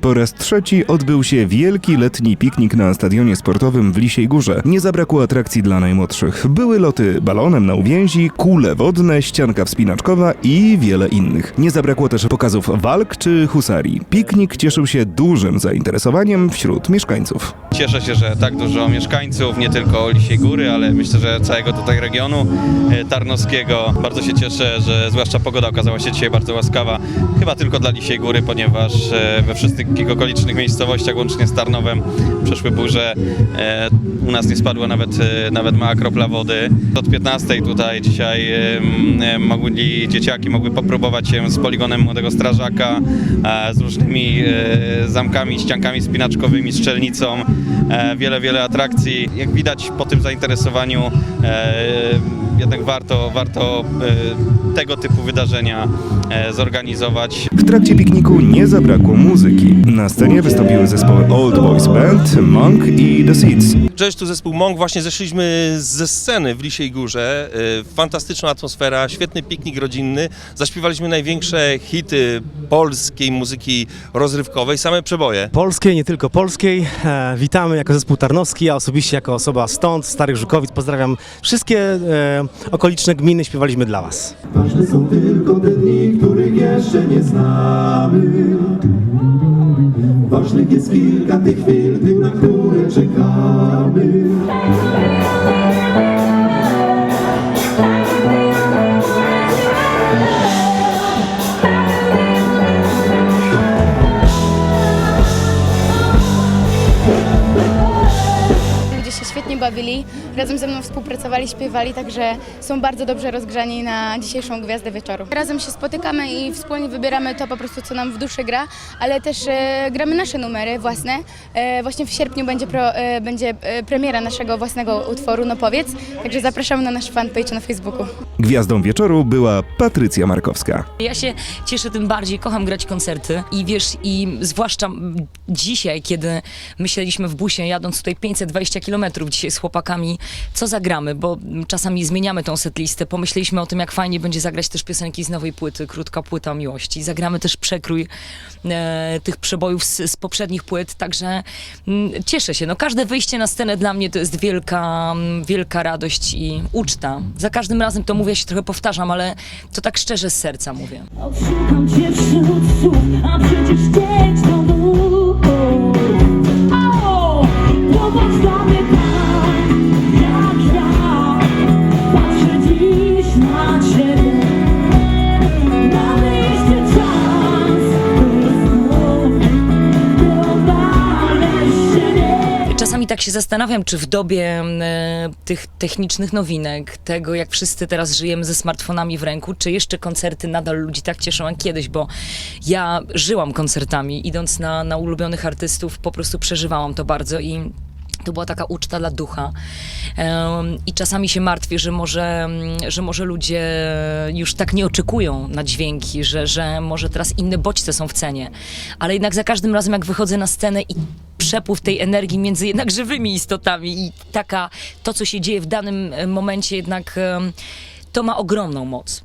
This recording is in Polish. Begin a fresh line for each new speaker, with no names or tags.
Po raz trzeci odbył się wielki letni piknik na stadionie sportowym w Lisiej Górze. Nie zabrakło atrakcji dla najmłodszych. Były loty balonem na uwięzi, kule wodne, ścianka wspinaczkowa i wiele innych. Nie zabrakło też pokazów walk czy husarii. Piknik cieszył się dużym zainteresowaniem wśród mieszkańców.
Cieszę się, że tak dużo mieszkańców, nie tylko Lisiej Góry, ale myślę, że całego tutaj regionu e, tarnowskiego. Bardzo się cieszę, że zwłaszcza pogoda okazała się dzisiaj bardzo łaskawa. Chyba tylko dla Lisiej Góry, ponieważ e, we wszystkich okolicznych miejscowościach, łącznie z Tarnowem, przeszły burze. E, U nas nie spadła nawet, e, nawet mała kropla wody. Od 15 tutaj dzisiaj mogli dzieciaki mogły popróbować się z poligonem młodego strażaka, z różnymi e, zamkami, ściankami spinaczkowymi, strzelnicą. Wiele, wiele atrakcji. Jak widać po tym zainteresowaniu jednak warto, warto e, tego typu wydarzenia e, zorganizować.
W trakcie pikniku nie zabrakło muzyki. Na scenie wystąpiły zespoły Old Boys Band, Monk i The Seeds.
Cześć, tu zespół Monk. Właśnie zeszliśmy ze sceny w Lisiej Górze. Y, Fantastyczna atmosfera, świetny piknik rodzinny. Zaśpiewaliśmy największe hity polskiej muzyki rozrywkowej, same przeboje.
Polskiej, nie tylko polskiej. E, witamy jako zespół Tarnowski, ja osobiście jako osoba stąd, Starych Żukowic. Pozdrawiam wszystkie e, okoliczne gminy, śpiewaliśmy dla Was.
Ważne są tylko te dni, których jeszcze nie znamy. Ważnych jest kilka tych chwil, tych, na które czekamy.
Ludzie się świetnie bawili, razem ze mną współpracowali, śpiewali, także są bardzo dobrze rozgrzani na dzisiejszą gwiazdę wieczoru. Razem się spotykamy i wspólnie wybieramy to po prostu, co nam w duszy gra, ale też e, gramy nasze numery własne. E, właśnie w sierpniu będzie, pro, e, będzie e, premiera naszego własnego utworu No Powiedz, także zapraszamy na nasz fanpage na Facebooku.
Gwiazdą wieczoru była Patrycja Markowska.
Ja się cieszę tym bardziej, kocham grać koncerty i wiesz, i zwłaszcza dzisiaj, kiedy myśleliśmy w busie, jadąc tutaj 520 km dzisiaj z chłopakami, co zagramy, bo czasami zmieniamy tą setlistę, pomyśleliśmy o tym, jak fajnie będzie zagrać też piosenki z nowej płyty, krótka płyta miłości. Zagramy też przekrój e, tych przebojów z, z poprzednich płyt, także mm, cieszę się. No, każde wyjście na scenę dla mnie to jest wielka, mm, wielka radość i uczta. Za każdym razem to mówię, ja się trochę powtarzam, ale to tak szczerze z serca mówię.
Cię wśród słów, a przecież chcieć to Bóg. O, popatrz dla mnie
Czasami tak się zastanawiam, czy w dobie e, tych technicznych nowinek, tego jak wszyscy teraz żyjemy ze smartfonami w ręku, czy jeszcze koncerty nadal ludzi tak cieszą jak kiedyś, bo ja żyłam koncertami, idąc na, na ulubionych artystów, po prostu przeżywałam to bardzo i to była taka uczta dla ducha. Em, I czasami się martwię, że może, mm, że może ludzie już tak nie oczekują na dźwięki, że, że może teraz inne bodźce są w cenie. Ale jednak za każdym razem, jak wychodzę na scenę i przepływ tej energii między jednak żywymi istotami i taka, to co się dzieje w danym e, momencie jednak to ma ogromną moc.